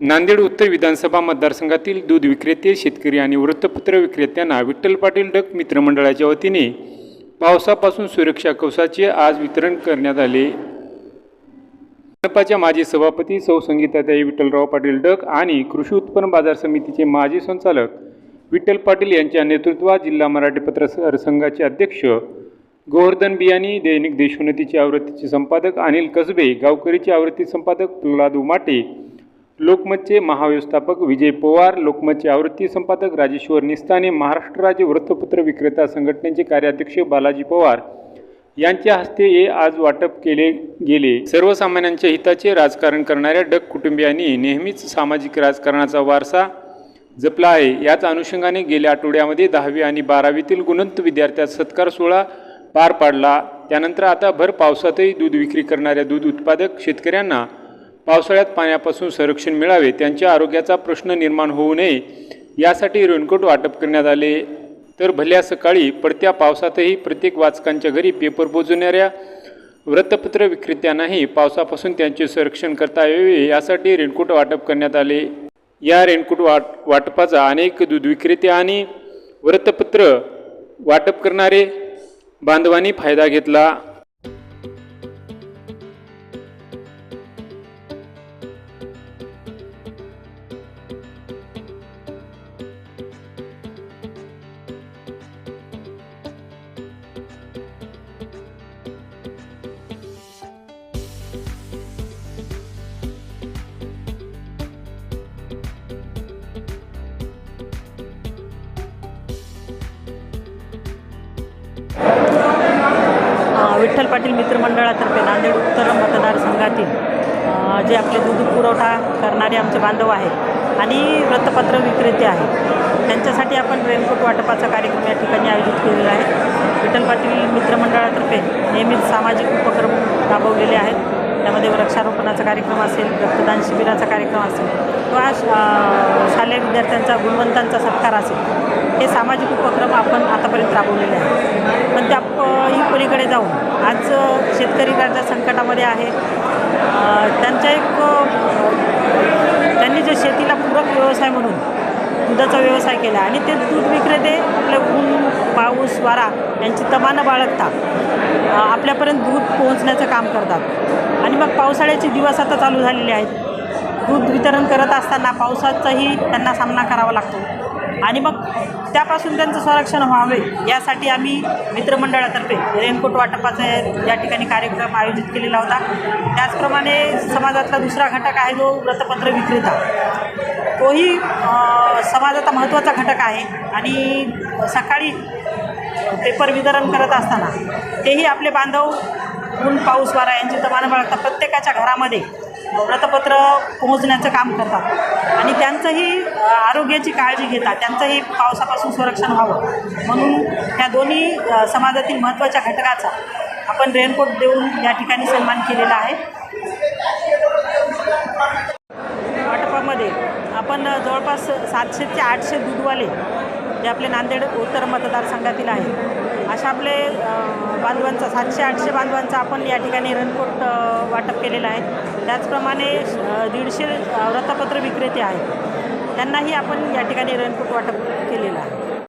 नांदेड उत्तर विधानसभा मतदारसंघातील दूध विक्रेते शेतकरी आणि वृत्तपत्र विक्रेत्यांना विठ्ठल पाटील डक मित्रमंडळाच्या वतीने पावसापासून सुरक्षा कवसाचे आज वितरण करण्यात आले. मनपाच्या माजी सभापती सौ संगीताताई विठ्ठलराव पाटील डक आणि कृषी उत्पन्न बाजार समितीचे माजी संचालक विठ्ठल पाटील यांच्या नेतृत्वात जिल्हा मराठी पत्रकार संघाचे अध्यक्ष गोवर्धन बियाणी दैनिक देशोन्नतीचे आवृत्तीचे संपादक अनिल कसबे गावकरीचे आवृत्ती संपादक प्रल्हाद उमाटे लोकमतचे महाव्यवस्थापक विजय पवार लोकमतचे आवृत्ती संपादक राजेश्वर निस्ताने महाराष्ट्र राज्य वृत्तपत्र विक्रेता संघटनेचे कार्याध्यक्ष बालाजी पवार यांच्या हस्ते हे आज वाटप केले गेले. सर्वसामान्यांच्या हिताचे राजकारण करणाऱ्या डक कुटुंबियांनी नेहमीच सामाजिक राजकारणाचा वारसा जपला आहे. याच अनुषंगाने गेल्या आठवड्यामध्ये दहावी आणि बारावीतील गुणवंत विद्यार्थ्यांचा सत्कार सोहळा पार पाडला. त्यानंतर आता भर पावसातही दूध विक्री करणाऱ्या दूध उत्पादक शेतकऱ्यांना पावसाळ्यात पाण्यापासून संरक्षण मिळावे त्यांच्या आरोग्याचा प्रश्न निर्माण होऊ नये यासाठी रेनकोट वाटप करण्यात आले. तर भल्या सकाळी पडत्या पावसातही प्रत्येक वाचकांच्या घरी पेपर पोचवणाऱ्या वृत्तपत्र विक्रेत्यांनाही पावसापासून त्यांचे संरक्षण करता यावे यासाठी रेनकोट वाटप करण्यात आले. या रेनकोट वाट वाटपाचा अनेक दूध विक्रेते आणि वृत्तपत्र वाटप करणारे बांधवांनी फायदा घेतला. विठ्ठल पाटील मित्रमंडळातर्फे नांदेड उत्तर मतदारसंघातील जे आपले दूध पुरवठा करणारे आमचे बांधव आहेत आणि वृत्तपत्र विक्रेते आहेत. त्यांच्यासाठी आपण रेनकोट वाटपाचा कार्यक्रम या ठिकाणी आयोजित केलेला आहे. विठ्ठल पाटील मित्रमंडळातर्फे नेहमीच सामाजिक उपक्रम राबवलेले आहेत. त्यामध्ये वृक्षारोपणाचा कार्यक्रम असेल रक्तदान शिबिराचा कार्यक्रम असेल किंवा शालेय विद्यार्थ्यांचा गुणवंतांचा सत्कार असेल हे सामाजिक उपक्रम आपण आतापर्यंत राबवलेले आहेत. पण त्या ही पलीकडे जाऊन आज शेतकरी कर्जा संकटामध्ये आहे. त्यांचा त्यांच्या एक त्यांनी जे शेतीला पूरक व्यवसाय म्हणून दुधाचा व्यवसाय केला आणि ते दूध विक्रेते आपले ऊन पाऊस वारा यांची तमानं बाळगता आपल्यापर्यंत दूध पोहोचण्याचं काम करतात. आणि मग पावसाळ्याचे दिवस आता चालू झालेले आहेत. दूध वितरण करत असताना पावसाचाही त्यांना सामना करावा लागतो. आणि मग त्यापासून त्यांचं संरक्षण व्हावे यासाठी आम्ही मित्रमंडळातर्फे रेनकोट वाटपाचा या ठिकाणी कार्यक्रम आयोजित केलेला होता. त्याचप्रमाणे समाजातला दुसरा घटक आहे जो वृत्तपत्र विक्रेता. तोही समाजाचा महत्त्वाचा घटक आहे आणि सकाळी पेपर वितरण करत असताना तेही आपले बांधव ऊन पाऊस वारा यांची तमान बाळगतात प्रत्येकाच्या घरामध्ये व्रतपत्र पोहोचण्याचं काम करतात. आणि त्यांचंही आरोग्याची काळजी घेतात. त्यांचंही पावसापासून संरक्षण व्हावं. म्हणून त्या दोन्ही समाजातील महत्त्वाच्या घटकाचा आपण रेनकोट देऊन या ठिकाणी सन्मान केलेला आहे. वाटपामध्ये आपण जवळपास सातशे ते आठशे दूधवाले जे आपले नांदेड उत्तर मतदारसंघातील आहेत. अशा आपले बांधवांचा सातशे आठशे बांधवांचा आपण या ठिकाणी रनकोट वाटप केलेलं आहे. त्याचप्रमाणे दीडशे वृत्तपत्र विक्रेते आहेत. त्यांनाही आपण या ठिकाणी रनकोट वाटप केलेलं आहे.